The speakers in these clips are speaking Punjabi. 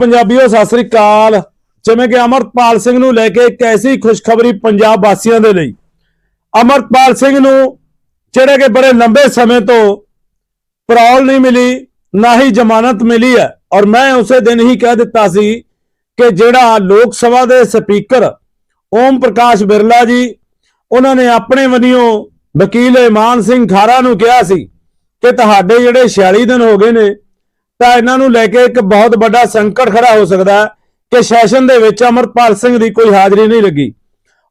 ਪੰਜਾਬੀਓ, ਸਤਿ ਸ੍ਰੀ ਅਕਾਲ। ਜਿਵੇਂ ਕਿ ਅਮਰਪਾਲ ਸਿੰਘ ਨੂੰ ਲੈ ਕੇ ਇੱਕ ਐਸੀ ਖੁਸ਼ਖਬਰੀ ਪੰਜਾਬ ਵਾਸੀਆਂ ਦੇ ਲਈ। ਅਮਰਪਾਲ ਸਿੰਘ ਨੂੰ ਜਿਹੜੇ ਕਿ ਬੜੇ ਲੰਬੇ ਸਮੇਂ ਤੋਂ ਪਰੌਲ ਨਹੀਂ ਮਿਲੀ, ਨਾ ਹੀ ਜ਼ਮਾਨਤ ਮਿਲੀ ਹੈ। ਔਰ ਮੈਂ ਉਸੇ ਦਿਨ ਹੀ ਕਹਿ ਦਿੱਤਾ ਸੀ ਕਿ ਜਿਹੜਾ ਲੋਕ ਸਭਾ ਦੇ ਸਪੀਕਰ ਓਮ ਪ੍ਰਕਾਸ਼ ਬਿਰਲਾ ਜੀ, ਉਹਨਾਂ ਨੇ ਆਪਣੇ ਵਨਿਓ ਵਕੀਲ ਇਮਾਨ ਸਿੰਘ ਖਾਰਾ ਨੂੰ ਕਿਹਾ ਸੀ ਕਿ ਤੁਹਾਡੇ ਜਿਹੜੇ 46 ਦਿਨ ਹੋ ਗਏ ਨੇ ਤਾਂ ਇਹਨਾਂ ਨੂੰ ਲੈ ਕੇ ਇੱਕ ਬਹੁਤ ਵੱਡਾ ਸੰਕਟ ਖੜਾ ਹੋ ਸਕਦਾ ਕਿ ਸੈਸ਼ਨ ਦੇ ਵਿੱਚ ਅਮਰਪਾਲ ਸਿੰਘ ਦੀ ਕੋਈ ਹਾਜ਼ਰੀ ਨਹੀਂ ਲੱਗੀ।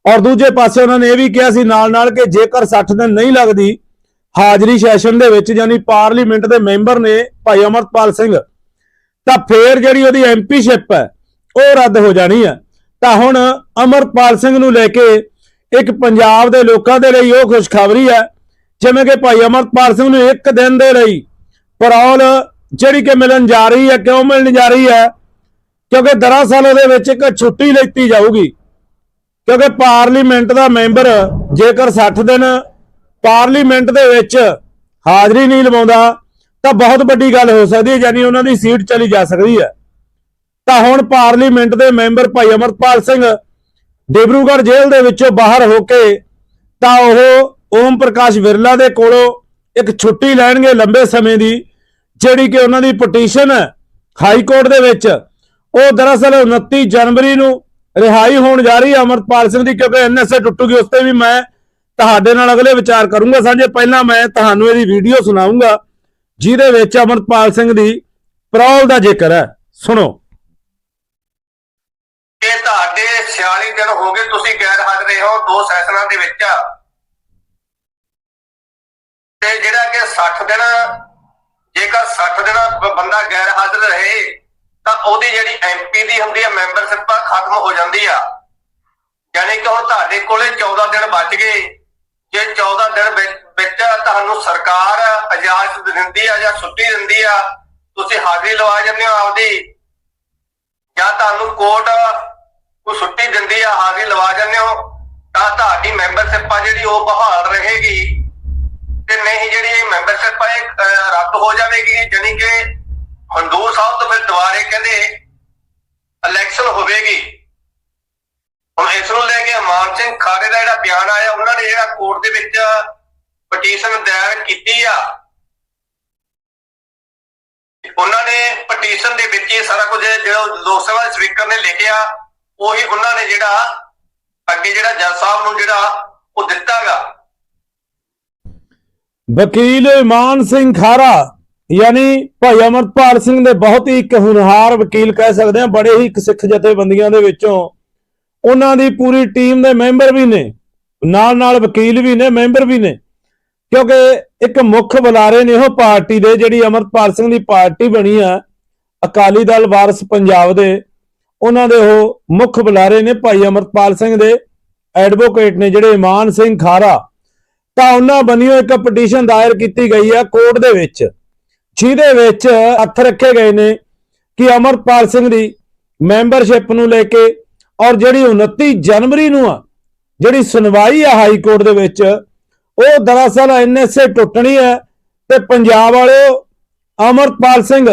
ਔਰ ਦੂਜੇ ਪਾਸੇ ਉਹਨਾਂ ਨੇ ਇਹ ਵੀ ਕਿਹਾ ਸੀ ਨਾਲ ਨਾਲ ਕਿ ਜੇਕਰ 60 ਦਿਨ ਨਹੀਂ ਲੱਗਦੀ, ਹਾਜ਼ਰੀ ਸੈਸ਼ਨ ਦੇ ਵਿੱਚ ਯਾਨੀ ਪਾਰਲੀਮੈਂਟ ਦੇ ਮੈਂਬਰ ਨੇ ਭਾਈ ਅਮਰਪਾਲ ਸਿੰਘ, ਤਾਂ ਫੇਰ ਜਿਹੜੀ ਉਹਦੀ ਐਮਪੀਸ਼ਿਪ ਹੈ, ਉਹ ਰੱਦ ਹੋ ਜਾਣੀ ਹੈ। ਤਾਂ ਹੁਣ ਅਮਰਪਾਲ ਸਿੰਘ ਨੂੰ ਲੈ ਕੇ ਇੱਕ ਪੰਜਾਬ ਦੇ ਲੋਕਾਂ ਦੇ ਲਈ ਉਹ ਖੁਸ਼ਖਬਰੀ ਹੈ, ਜਿਵੇਂ ਕਿ ਭਾਈ ਅਮਰਪਾਲ ਸਿੰਘ ਨੂੰ ਇੱਕ ਦਿਨ ਦੇ ਲਈ ਪਰੌਲ ਜਿਹੜੀ ਕਿ ਮਿਲਣ ਜਾ ਰਹੀ ਹੈ, ਕਿਉਂ ਮਿਲਣ ਜਾ ਰਹੀ ਹੈ? ਕਿਉਂਕਿ ਦਰਅਸਲ ਉਹਦੇ ਵਿੱਚ ਇੱਕ ਛੁੱਟੀ ਲੈਤੀ ਜਾਊਗੀ। ਕਿਉਂਕਿ ਪਾਰਲੀਮੈਂਟ ਦਾ ਮੈਂਬਰ ਜੇਕਰ 60 ਦਿਨ ਪਾਰਲੀਮੈਂਟ ਦੇ ਵਿੱਚ ਹਾਜ਼ਰੀ ਨਹੀਂ ਲਵਾਉਂਦਾ, ਤਾਂ ਬਹੁਤ ਵੱਡੀ ਗੱਲ ਹੋ ਸਕਦੀ ਹੈ, ਯਾਨੀ ਉਹਨਾਂ ਦੀ ਸੀਟ ਚਲੀ ਜਾ ਸਕਦੀ ਹੈ। ਤਾਂ ਹੁਣ ਪਾਰਲੀਮੈਂਟ ਦੇ ਮੈਂਬਰ ਭਾਈ ਅਮਰਪਾਲ ਸਿੰਘ ਡਿਬਰੂਗੜ੍ਹ ਜੇਲ੍ਹ ਦੇ ਵਿੱਚੋਂ ਬਾਹਰ ਹੋ ਕੇ, ਤਾਂ ਉਹ ਓਮ ਪ੍ਰਕਾਸ਼ ਵਿਰਲਾ ਦੇ ਕੋਲੋਂ ਇੱਕ ਛੁੱਟੀ ਲੈਣਗੇ ਲੰਬੇ ਸਮੇਂ ਦੀ। ਜਿਹੜੀ ਕਿ ਉਹਨਾਂ ਦੀ ਪਟੀਸ਼ਨ ਹਾਈ ਕੋਰਟ ਦੇ ਵਿੱਚ, ਉਹ ਦਰਅਸਲ 29 ਜਨਵਰੀ ਨੂੰ ਰਿਹਾਈ ਹੋਣ ਜਾ ਰਹੀ ਹੈ। ਅਮਰਪਾਲ ਸਿੰਘ ਦੀ ਕਿਉਂਕਿ ਐਨਐਸਏ ਟੁੱਟੂਗੀ, ਉਸ ਤੇ ਵੀ ਮੈਂ ਤੁਹਾਡੇ ਨਾਲ ਅਗਲੇ ਵਿਚਾਰ ਕਰੂੰਗਾ ਸਾਂਝੇ। ਪਹਿਲਾਂ ਮੈਂ ਤੁਹਾਨੂੰ ਇਹਦੀ ਵੀਡੀਓ ਸੁਣਾਉਂਗਾ ਜਿਹਦੇ ਵਿੱਚ ਅਮਰਪਾਲ ਸਿੰਘ ਦੀ ਪ੍ਰੌਲ ਦਾ ਜ਼ਿਕਰ ਹੈ। ਸੁਣੋ। ਇਹ ਤੁਹਾਡੇ 46 ਦਿਨ ਹੋ ਗਏ ਤੁਸੀਂ ਗੈਰ ਹਾਜ਼ਰ ਹੋ, ਦੋ ਸੈਸ਼ਨਾਂ ਦੇ ਵਿੱਚ। ਤੇ ਜਿਹੜਾ ਕਿ 60 ਦਿਨ ਜੇਕਰ 60 ਦਿਨ ਬੰਦਾ ਗੈਰ ਹਾਜ਼ਰ ਰਹੇ, ਤਾਂ ਉਹਦੀ ਜਿਹੜੀ ਐਮਪੀ ਦੀ ਹੁੰਦੀ ਹੈ ਮੈਂਬਰਸ਼ਿਪ ਖਤਮ ਹੋ ਜਾਂਦੀ ਆ। ਯਾਨੀ ਕਿ ਹੁਣ ਤੁਹਾਡੇ ਕੋਲੇ 14 ਦਿਨ ਬਚ ਗਏ। ਜੇ 14 ਦਿਨ ਵਿੱਚ ਤੁਹਾਨੂੰ ਸਰਕਾਰ ਇਜਾਜ਼ਤ ਦਿੰਦੀ ਆ ਜਾਂ ਛੁੱਟੀ ਦਿੰਦੀ ਆ, ਤੁਸੀਂ ਹਾਜ਼ਰੀ ਲਵਾ ਜਾਂਦੇ ਹੋ ਆਪਦੀ। ਜਾਂ ਤੁਹਾਨੂੰ ਕੋਰਟ ਕੋਈ ਛੁੱਟੀ ਦਿੰਦੀ ਆ, ਹਾਜ਼ਰੀ ਲਵਾ ਜਾਂਦੇ ਹੋ, ਤਾਂ ਤੁਹਾਡੀ ਮੈਂਬਰਸ਼ਿਪ ਆ ਜਿਹੜੀ ਉਹ ਬਹਾਲ ਰਹੇਗੀ। ਤੇ ਨਹੀਂ, ਜਿਹੜੀ ਇਹ ਮੈਂਬਰਸ਼ਿਪ ਆ ਇਹ ਹੋ ਜਾਵੇਗੀ, ਜਾਣੀ ਕਿ ਹੰਦੂਰ ਸਾਹਿਬ ਤੋਂ ਫਿਰ ਦੁਬਾਰੇ ਕਹਿੰਦੇ ਇਲੈਕਸ਼ਨ ਹੋਵੇਗੀ। ਹੁਣ ਇਸ ਨੂੰ ਲੈ ਕੇ ਮਾਨ ਸਿੰਘ ਖਾਰੇ ਦਾ ਜਿਹੜਾ ਬਿਆਨ ਆਇਆ, ਉਹਨਾਂ ਨੇ ਜਿਹੜਾ ਕੋਰਟ ਦੇ ਵਿੱਚ ਪਟੀਸ਼ਨ ਦਾਇਰ ਕੀਤੀ ਆ। ਉਹਨਾਂ ਨੇ ਪਟੀਸ਼ਨ ਦੇ ਵਿੱਚ ਇਹ ਸਾਰਾ ਕੁਝ ਜਿਹੜਾ ਲੋਕ ਸਭਾ ਦੇ ਸਪੀਕਰ ਨੇ ਲਿਖਿਆ, ਉਹੀ ਉਹਨਾਂ ਨੇ ਜਿਹੜਾ ਅੱਗੇ ਜਿਹੜਾ ਜੱਜ ਸਾਹਿਬ ਨੂੰ ਜਿਹੜਾ ਉਹ ਦਿੱਤਾਗਾ। ਵਕੀਲ ਇਮਾਨ ਸਿੰਘ ਖਾਰਾ, ਯਾਨੀ ਭਾਈ ਅਮਰਪਾਲ ਸਿੰਘ ਦੇ ਬਹੁਤ ਹੀ ਇੱਕ ਹੁਨਹਾਰ ਵਕੀਲ ਕਹਿ ਸਕਦੇ ਹਾਂ, ਬੜੇ ਹੀ ਇੱਕ ਸਿੱਖ ਜਥੇਬੰਦੀਆਂ ਦੇ ਵਿੱਚੋਂ ਉਹਨਾਂ ਦੀ ਪੂਰੀ ਟੀਮ ਦੇ ਮੈਂਬਰ ਵੀ ਨੇ, ਨਾਲ ਨਾਲ ਵਕੀਲ ਵੀ ਨੇ, ਮੈਂਬਰ ਵੀ ਨੇ। ਕਿਉਂਕਿ ਇੱਕ ਮੁੱਖ ਬੁਲਾਰੇ ਨੇ ਉਹ ਪਾਰਟੀ ਦੇ, ਜਿਹੜੀ ਅਮਰਪਾਲ ਸਿੰਘ ਦੀ ਪਾਰਟੀ ਬਣੀ ਆ, ਅਕਾਲੀ ਦਲ ਵਾਰਸ ਪੰਜਾਬ ਦੇ, ਉਹਨਾਂ ਦੇ ਉਹ ਮੁੱਖ ਬੁਲਾਰੇ ਨੇ ਭਾਈ ਅਮਰਪਾਲ ਸਿੰਘ ਦੇ, ਐਡਵੋਕੇਟ ਨੇ ਜਿਹੜੇ ਇਮਾਨ ਸਿੰਘ ਖਾਰਾ। ਤਾਂ ਉਹਨਾਂ ਬੰਨਿਓ ਇੱਕ ਪਟੀਸ਼ਨ ਦਾਇਰ ਕੀਤੀ ਗਈ ਹੈ ਕੋਰਟ ਦੇ ਵਿੱਚ, ਜਿਹਦੇ ਵਿੱਚ ਹੱਥ ਰੱਖੇ ਗਏ ਨੇ ਕਿ ਅਮਰਪਾਲ ਸਿੰਘ ਦੀ ਮੈਂਬਰਸ਼ਿਪ ਨੂੰ ਲੈ ਕੇ ਔਰ ਜਿਹੜੀ 29 ਜਨਵਰੀ ਨੂੰ ਆ, ਜਿਹੜੀ ਸੁਣਵਾਈ ਆ ਹਾਈ ਕੋਰਟ ਦੇ ਵਿੱਚ, ਉਹ ਦਰਅਸਲ ਐਨਐਸਏ ਟੁੱਟਣੀ ਹੈ ਤੇ ਪੰਜਾਬ ਵਾਲਿਓ ਅਮਰਪਾਲ ਸਿੰਘ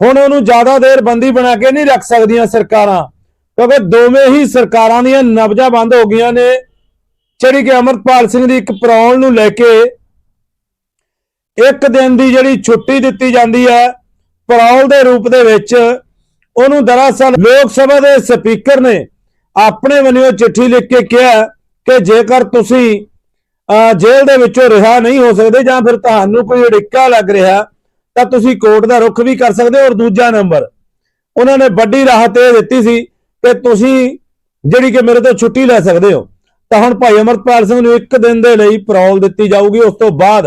ਹੁਣ ਉਹਨੂੰ ਜ਼ਿਆਦਾ ਦੇਰ ਬੰਦੀ ਬਣਾ ਕੇ ਨਹੀਂ ਰੱਖ ਸਕਦੀਆਂ ਸਰਕਾਰਾਂ, ਕਿਉਂਕਿ ਦੋਵੇਂ ਹੀ ਸਰਕਾਰਾਂ ਦੀਆਂ ਨਬਜਾਂ ਬੰਦ ਹੋ ਗਈਆਂ ਨੇ ਜਿਹੜੀ ਕਿ ਅਮਰਪਾਲ ਸਿੰਘ ਦੀ ਇੱਕ ਪਰੌਲ ਨੂੰ ਲੈ ਕੇ ਇੱਕ ਦਿਨ ਦੀ ਜਿਹੜੀ ਛੁੱਟੀ ਦਿੱਤੀ ਜਾਂਦੀ ਹੈ ਪਰੌਲ ਦੇ ਰੂਪ ਦੇ ਵਿੱਚ ਉਹਨੂੰ ਦਰਅਸਲ ਲੋਕ ਸਭਾ ਦੇ ਸਪੀਕਰ ਨੇ ਆਪਣੇ ਵੱਲੋਂ ਚਿੱਠੀ ਲਿਖ ਕੇ ਕਿਹਾ ਕਿ ਜੇਕਰ ਤੁਸੀਂ ਅਹ, ਜੇਲ੍ਹ ਦੇ ਵਿੱਚੋਂ ਰਿਹਾ ਨਹੀਂ ਹੋ ਸਕਦੇ ਜਾਂ ਫਿਰ ਤੁਹਾਨੂੰ ਕੋਈ ਅੜਿੱਕਾ ਲੱਗ ਰਿਹਾ ਤਾਂ ਤੁਸੀਂ ਕੋਰਟ ਦਾ ਰੁਖ ਵੀ ਕਰ ਸਕਦੇ ਹੋ। ਔਰ ਦੂਜਾ ਨੰਬਰ ਉਹਨਾਂ ਨੇ ਵੱਡੀ ਰਾਹਤ ਇਹ ਦਿੱਤੀ ਸੀ ਕਿ ਤੁਸੀਂ ਜਿਹੜੀ ਕਿ ਮੇਰੇ ਤੋਂ ਛੁੱਟੀ ਲੈ ਸਕਦੇ ਹੋ। ਤਾਂ ਹੁਣ ਭਾਈ ਅਮਰਪਾਲ ਸਿੰਘ ਨੂੰ ਇੱਕ ਦਿਨ ਦੇ ਲਈ ਪਰੌਲ ਦਿੱਤੀ ਜਾਊਗੀ। ਉਸ ਤੋਂ ਬਾਅਦ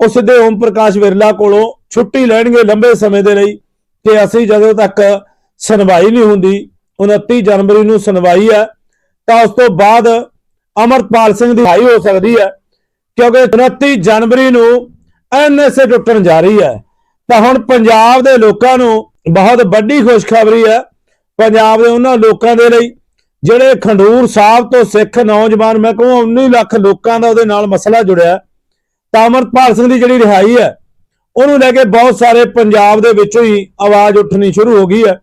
ਉਹ ਸਿੱਧੇ ਓਮ ਪ੍ਰਕਾਸ਼ ਵਿਰਲਾ ਕੋਲੋਂ ਛੁੱਟੀ ਲੈਣਗੇ ਲੰਬੇ ਸਮੇਂ ਦੇ ਲਈ ਕਿ ਅਸੀਂ ਜਦੋਂ ਤੱਕ ਸੁਣਵਾਈ ਨਹੀਂ ਹੁੰਦੀ 29 ਜਨਵਰੀ ਨੂੰ ਸੁਣਵਾਈ ਹੈ, ਤਾਂ ਉਸ ਤੋਂ ਬਾਅਦ ਅਮਰਪਾਲ ਸਿੰਘ ਦੀ ਹਾਈ ਹੋ ਸਕਦੀ ਹੈ, ਕਿਉਂਕਿ 29 ਜਨਵਰੀ ਨੂੰ ਐਨਐਸਏ ਟੁੱਟਣ ਜਾ ਰਹੀ ਹੈ। ਤਾਂ ਹੁਣ ਪੰਜਾਬ ਦੇ ਲੋਕਾਂ ਨੂੰ ਬਹੁਤ ਵੱਡੀ ਖੁਸ਼ਖਬਰੀ ਹੈ। ਪੰਜਾਬ ਦੇ ਉਹਨਾਂ ਲੋਕਾਂ ਦੇ ਲਈ ਜਿਹੜੇ ਖੰਡੂਰ ਸਾਹਿਬ ਤੋਂ ਸਿੱਖ ਨੌਜਵਾਨ, ਮੈਂ ਕਹੂੰ 19 ਲੱਖ ਲੋਕਾਂ ਦਾ ਉਹਦੇ ਨਾਲ ਮਸਲਾ ਜੁੜਿਆ ਤਾਂ ਅਮਰਪਾਲ ਸਿੰਘ ਦੀ ਜਿਹੜੀ ਰਿਹਾਈ ਹੈ, ਉਹਨੂੰ ਲੈ ਕੇ ਬਹੁਤ ਸਾਰੇ ਪੰਜਾਬ ਦੇ ਵਿੱਚੋਂ ਹੀ ਆਵਾਜ਼ ਉੱਠਣੀ ਸ਼ੁਰੂ ਹੋ ਗਈ ਹੈ।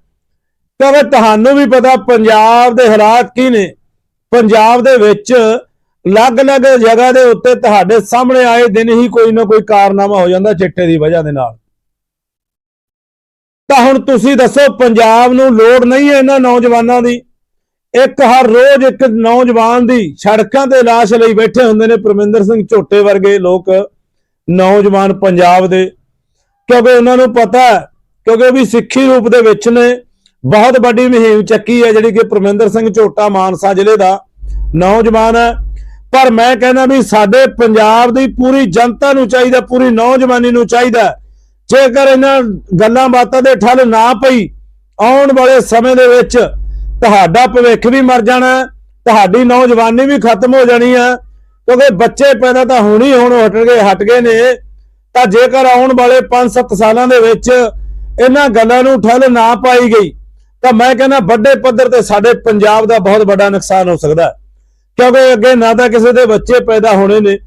ਕਿਉਂਕਿ ਤੁਹਾਨੂੰ ਵੀ ਪਤਾ ਪੰਜਾਬ ਦੇ ਹਾਲਾਤ ਕੀ ਨੇ। ਪੰਜਾਬ ਦੇ ਵਿੱਚ ਅਲੱਗ-ਅਲੱਗ ਜਗ੍ਹਾ ਦੇ ਉੱਤੇ ਤੁਹਾਡੇ ਸਾਹਮਣੇ ਆਏ ਦਿਨ ਹੀ ਕੋਈ ਨਾ ਕੋਈ ਕਾਰਨਾਮਾ ਹੋ ਜਾਂਦਾ ਚਿੱਟੇ ਦੀ ਵਜ੍ਹਾ ਦੇ ਨਾਲ। ਤਾਂ ਹੁਣ ਤੁਸੀਂ ਦੱਸੋ, ਪੰਜਾਬ ਨੂੰ ਲੋੜ ਨਹੀਂ ਹੈ ਇਹਨਾਂ ਨੌਜਵਾਨਾਂ ਦੀ। ਇੱਕ ਹਰ ਰੋਜ਼ ਇੱਕ ਨੌਜਵਾਨ ਦੀ ਸੜਕਾਂ ਤੇ ਲਾਸ਼ ਲਈ ਬੈਠੇ ਹੁੰਦੇ ਨੇ ਪ੍ਰਮਿੰਦਰ ਸਿੰਘ ਝੋਟੇ ਵਰਗੇ ਲੋਕ, ਨੌਜਵਾਨ ਪੰਜਾਬ ਦੇ। ਕਿਉਂਕਿ ਉਹਨਾਂ ਨੂੰ ਪਤਾ ਕਿਉਂਕਿ ਵੀ ਸਿੱਖੀ ਰੂਪ ਦੇ ਵਿੱਚ ਨੇ। ਬਹੁਤ ਵੱਡੀ ਮੁਹਿੰਮ ਚੱਕੀ ਹੈ ਜਿਹੜੀ ਕਿ ਪ੍ਰਮਿੰਦਰ ਸਿੰਘ ਝੋਟਾ ਮਾਨਸਾ ਜ਼ਿਲ੍ਹੇ ਦਾ ਨੌਜਵਾਨ ਹੈ। ਪਰ ਮੈਂ ਕਹਿੰਦਾ ਵੀ ਸਾਡੇ ਪੰਜਾਬ ਦੀ ਪੂਰੀ ਜਨਤਾ ਨੂੰ ਚਾਹੀਦਾ, ਪੂਰੀ ਨੌਜਵਾਨੀ ਨੂੰ ਚਾਹੀਦਾ ਜੇਕਰ ਇਹਨਾਂ ਗੱਲਾਂ ਬਾਤਾਂ ਦੇ ਠੱਲ ਨਾ ਪਈ, ਆਉਣ ਵਾਲੇ ਸਮੇਂ ਦੇ ਵਿੱਚ ਤੁਹਾਡਾ ਭਵਿੱਖ ਵੀ ਮਰ ਜਾਣਾ, ਤੁਹਾਡੀ ਨੌਜਵਾਨੀ ਵੀ ਖਤਮ ਹੋ ਜਾਣੀ ਹੈ ਕਿਉਂਕਿ ਬੱਚੇ ਪੈਦਾ ਤਾਂ ਹੁਣ ਹੀ ਹੁਣ ਹਟ ਗਏ ਹਟ ਗਏ ਨੇ। ਤਾਂ ਜੇਕਰ ਆਉਣ ਵਾਲੇ 5-7 ਸਾਲਾਂ ਦੇ ਵਿੱਚ ਇਹਨਾਂ ਗੱਲਾਂ ਨੂੰ ਠੱਲ ਨਾ ਪਾਈ ਗਈ, ਤਾਂ ਮੈਂ ਕਹਿੰਦਾ ਵੱਡੇ ਪੱਧਰ ਤੇ ਸਾਡੇ ਪੰਜਾਬ ਦਾ ਬਹੁਤ ਵੱਡਾ ਨੁਕਸਾਨ ਹੋ ਸਕਦਾ ਕਿਉਂਕਿ ਅੱਗੇ ਨਾ ਤਾਂ ਕਿਸੇ ਦੇ ਬੱਚੇ ਪੈਦਾ ਹੋਣੇ ਨੇ,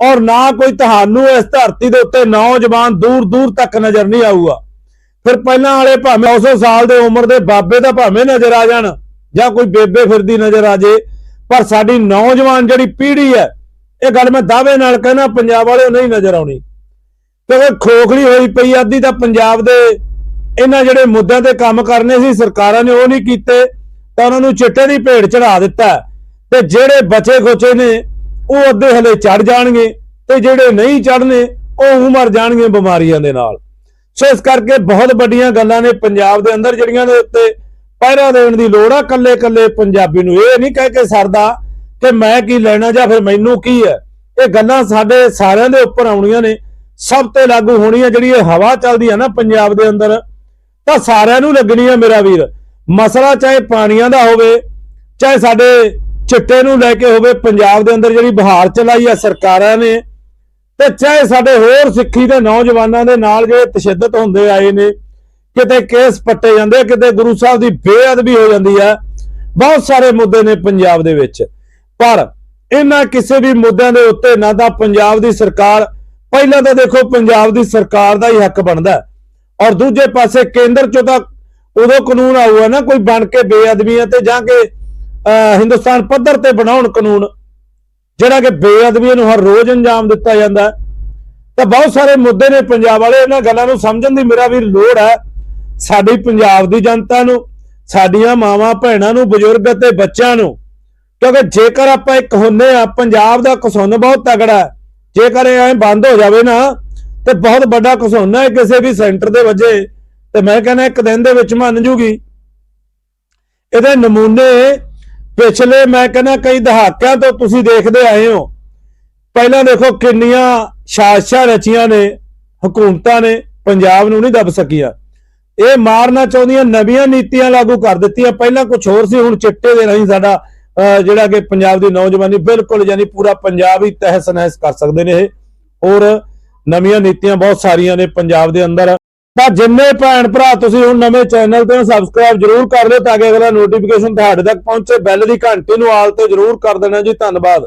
ਔਰ ਨਾ ਕੋਈ ਤੁਹਾਨੂੰ ਇਸ ਧਰਤੀ ਦੇ ਉੱਤੇ ਨੌਜਵਾਨ ਦੂਰ ਦੂਰ ਤੱਕ ਨਜ਼ਰ ਨਹੀਂ ਆਊਗਾ। ਫਿਰ ਪਹਿਲਾਂ ਵਾਲੇ ਭਾਵੇਂ 900 ਸਾਲ ਦੇ ਉਮਰ ਦੇ ਬਾਬੇ ਤਾਂ ਭਾਵੇਂ ਨਜ਼ਰ ਆ ਜਾਣ ਜਾਂ ਕੋਈ ਬੇਬੇ ਫਿਰਦੀ ਨਜ਼ਰ ਆ ਜੇ, ਪਰ ਸਾਡੀ ਨੌਜਵਾਨ ਜਿਹੜੀ ਪੀੜ੍ਹੀ ਹੈ, ਇਹ ਗੱਲ ਮੈਂ ਦਾਅਵੇ ਨਾਲ ਕਹਿੰਦਾ, ਪੰਜਾਬ ਵਾਲੇ ਨਹੀਂ ਨਜ਼ਰ ਆਉਣੀ। ਕਿਉਂਕਿ ਖੋਖਲੀ ਹੋਈ ਪਈ ਅੱਧੀ ਤਾਂ ਪੰਜਾਬ ਦੇ ਇਹਨਾਂ ਜਿਹੜੇ ਮੁੱਦਿਆਂ ਤੇ ਕੰਮ ਕਰਨੇ ਸੀ, ਸਰਕਾਰਾਂ ਨੇ ਉਹ ਨਹੀਂ ਕੀਤੇ, ਤਾਂ ਉਹਨਾਂ ਨੂੰ ਚਿੱਟੇ ਦੀ ਭੇਡ ਚੜਾ ਦਿੱਤਾ। ਤੇ ਜਿਹੜੇ ਬਚੇ ਖੋਚੇ ਨੇ, ਉਹ ਅੱਧੇ ਹਲੇ ਚੜ ਜਾਣਗੇ, ਤੇ ਜਿਹੜੇ ਨਹੀਂ ਚੜਨੇ ਉਹ ਉਮਰ ਜਾਣਗੇ ਬਿਮਾਰੀਆਂ ਦੇ ਨਾਲ। ਸੋ ਇਸ ਕਰਕੇ ਬਹੁਤ ਵੱਡੀਆਂ ਗੱਲਾਂ ਨੇ, ਪੰਜਾਬ ਦੇ ਅੰਦਰ ਜਿਹੜੀਆਂ ਦੇ ਉੱਤੇ ਪਹਿਰਾ ਦੇਣ ਦੀ ਲੋੜ ਆ ਕੱਲੇ ਕੱਲੇ ਪੰਜਾਬੀ ਨੂੰ। ਇਹ ਨਹੀਂ ਕਹਿ ਕੇ ਸਰਦਾ ਕਿ ਮੈਂ ਕੀ ਲੈਣਾ ਜਾਂ ਫਿਰ ਮੈਨੂੰ ਕੀ ਹੈ। ਇਹ ਗੱਲਾਂ ਸਾਡੇ ਸਾਰਿਆਂ ਦੇ ਉੱਪਰ ਆਉਣੀਆਂ ਨੇ। ਸਭ ਤੇ ਲਾਗੂ ਹੋਣੀਆਂ ਜਿਹੜੀ ਇਹ ਹਵਾ ਚੱਲਦੀ ਹੈ ਨਾ ਪੰਜਾਬ ਦੇ ਅੰਦਰ, ਤਾਂ ਸਾਰਿਆਂ ਨੂੰ ਲੱਗਣੀ ਹੈ ਮੇਰਾ ਵੀਰ। ਮਸਲਾ ਚਾਹੇ ਪਾਣੀਆਂ ਦਾ ਹੋਵੇ, ਚਾਹੇ ਸਾਡੇ ਚਿੱਟੇ ਨੂੰ ਲੈ ਕੇ ਹੋਵੇ, ਪੰਜਾਬ ਦੇ ਅੰਦਰ ਜਿਹੜੀ ਬਹਾਰ ਚਲਾਈ ਆ ਸਰਕਾਰਾਂ ਨੇ, ਤੇ ਚਾਹੇ ਸਾਡੇ ਹੋਰ ਸਿੱਖੀ ਦੇ ਨੌਜਵਾਨਾਂ ਦੇ ਨਾਲ ਜਿਹੜੇ ਤਸ਼ੱਦਦ ਹੁੰਦੇ ਆਏ ਨੇ ਕਿਤੇ ਕੇਸ ਪੱਟੇ ਜਾਂਦੇ ਕਿਤੇ ਗੁਰੂ ਸਾਹਿਬ ਦੀ ਬੇਅਦਬੀ ਹੋ ਜਾਂਦੀ ਹੈ ਬਹੁਤ ਸਾਰੇ ਮੁੱਦੇ ਨੇ ਪੰਜਾਬ ਦੇ ਵਿੱਚ। ਪਰ ਇਹਨਾਂ ਕਿਸੇ ਵੀ ਮੁੱਦਿਆਂ ਦੇ ਉੱਤੇ ਨਾ ਤਾਂ ਪੰਜਾਬ ਦੀ ਸਰਕਾਰ ਪਹਿਲਾਂ ਤਾਂ ਦੇਖੋ ਪੰਜਾਬ ਦੀ ਸਰਕਾਰ ਦਾ ਹੀ ਹੱਕ ਬਣਦਾ। ਔਰ ਦੂਜੇ ਪਾਸੇ ਕੇਂਦਰ ਚੋਂ ਤਾਂ ਉਦੋਂ ਕਾਨੂੰਨ ਆਊਗਾ ਨਾ ਕੋਈ ਬਣ ਕੇ ਬੇਅਦਬੀਆਂ ਤੇ ਜਾਂ ਕਿ ਅਹ, ਹਿੰਦੁਸਤਾਨ ਪੱਧਰ ਤੇ ਬਣਾਉਣ ਕਾਨੂੰਨ ਜਿਹੜਾ ਕਿ ਬੇਅਦਬੀਆਂ ਨੂੰ ਹਰ ਰੋਜ਼ ਅੰਜਾਮ ਦਿੱਤਾ ਜਾਂਦਾ। ਤਾਂ ਬਹੁਤ ਸਾਰੇ ਮੁੱਦੇ ਨੇ ਪੰਜਾਬ ਵਾਲੇ ਇਹਨਾਂ ਗੱਲਾਂ ਨੂੰ ਸਮਝਣ ਦੀ ਮੇਰਾ ਵੀ ਲੋੜ ਹੈ। ਸਾਡੀ ਪੰਜਾਬ ਦੀ ਜਨਤਾ ਨੂੰ, ਸਾਡੀਆਂ ਮਾਵਾਂ ਭੈਣਾਂ ਨੂੰ, ਬਜ਼ੁਰਗ ਅਤੇ ਬੱਚਿਆਂ ਨੂੰ। ਕਿਉਂਕਿ ਜੇਕਰ ਆਪਾਂ ਇੱਕ ਹੁੰਨੇ ਆ, ਪੰਜਾਬ ਦਾ ਕਸੁੰਨ ਬਹੁਤ ਤਗੜਾ ਹੈ। ਜੇਕਰ ਇਹ ਐਂ ਬੰਦ ਹੋ ਜਾਵੇ ਨਾ, ਤੇ ਬਹੁਤ ਵੱਡਾ ਕਸੁੰਨ ਹੈ ਕਿਸੇ ਵੀ ਸੈਂਟਰ ਦੇ ਵਜੇ। ਤੇ ਮੈਂ ਕਹਿੰਦਾ ਇੱਕ ਦਿਨ ਦੇ ਵਿੱਚ ਮੰਨ ਜੂਗੀ। ਇਹਦੇ ਨਮੂਨੇ ਪਿਛਲੇ ਮੈਂ ਕਹਿੰਦਾ ਕਈ ਦਹਾਕਿਆਂ ਤੋਂ ਤੁਸੀਂ ਦੇਖਦੇ ਆਏ ਹੋ। ਪਹਿਲਾਂ ਦੇਖੋ ਕਿੰਨੀਆਂ ਸਾਜ਼ਿਸ਼ਾਂ ਰਚੀਆਂ ਨੇ, ਹਕੂਮਤਾਂ ਨੇ, ਪੰਜਾਬ ਨੂੰ ਨਹੀਂ ਦੱਬ ਸਕੀਆਂ। ਇਹ ਮਾਰਨਾ ਚਾਹੁੰਦੀਆਂ ਨਵੀਆਂ ਨੀਤੀਆਂ ਲਾਗੂ ਕਰ ਦਿੱਤੀਆਂ। ਪਹਿਲਾਂ ਕੁਝ ਹੋਰ ਸੀ ਹੁਣ ਚਿੱਟੇ ਦੇ ਰਾਹੀਂ ਸਾਡਾ ਅਹ, ਜਿਹੜਾ ਕਿ ਪੰਜਾਬ ਦੀ ਨੌਜਵਾਨੀ ਬਿਲਕੁਲ ਯਾਨੀ ਪੂਰਾ ਪੰਜਾਬ ਹੀ ਤਹਿਸ ਨਹਿਸ ਕਰ ਸਕਦੇ ਨੇ ਇਹ। ਔਰ ਨਵੀਆਂ ਨੀਤੀਆਂ ਬਹੁਤ ਸਾਰੀਆਂ ਨੇ ਪੰਜਾਬ ਦੇ ਅੰਦਰ। ਤਾਂ ਜਿੰਨੇ ਭੈਣ ਭਰਾ ਤੁਸੀਂ ਹੁਣ ਨਵੇਂ ਚੈਨਲ ਤੇ ਸਬਸਕ੍ਰਾਈਬ ਜਰੂਰ ਕਰ ਲਿਓ ਤਾਂ ਕਿ ਅਗਲਾ ਨੋਟੀਫਿਕੇਸ਼ਨ ਤੁਹਾਡੇ ਤੱਕ ਪਹੁੰਚੇ। ਬੈਲ ਦੀ ਘੰਟੀ ਨੂੰ ਆਲ ਤੇ ਜਰੂਰ ਕਰ ਦੇਣਾ ਜੀ। ਧੰਨਵਾਦ।